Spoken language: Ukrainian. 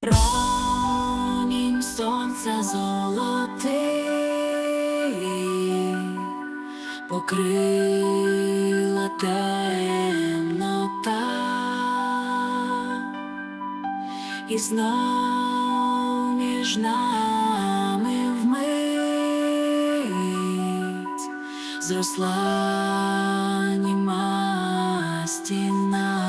Промінь сонця золотий покрила темнота і знов між нами вмить зросла німа стіна.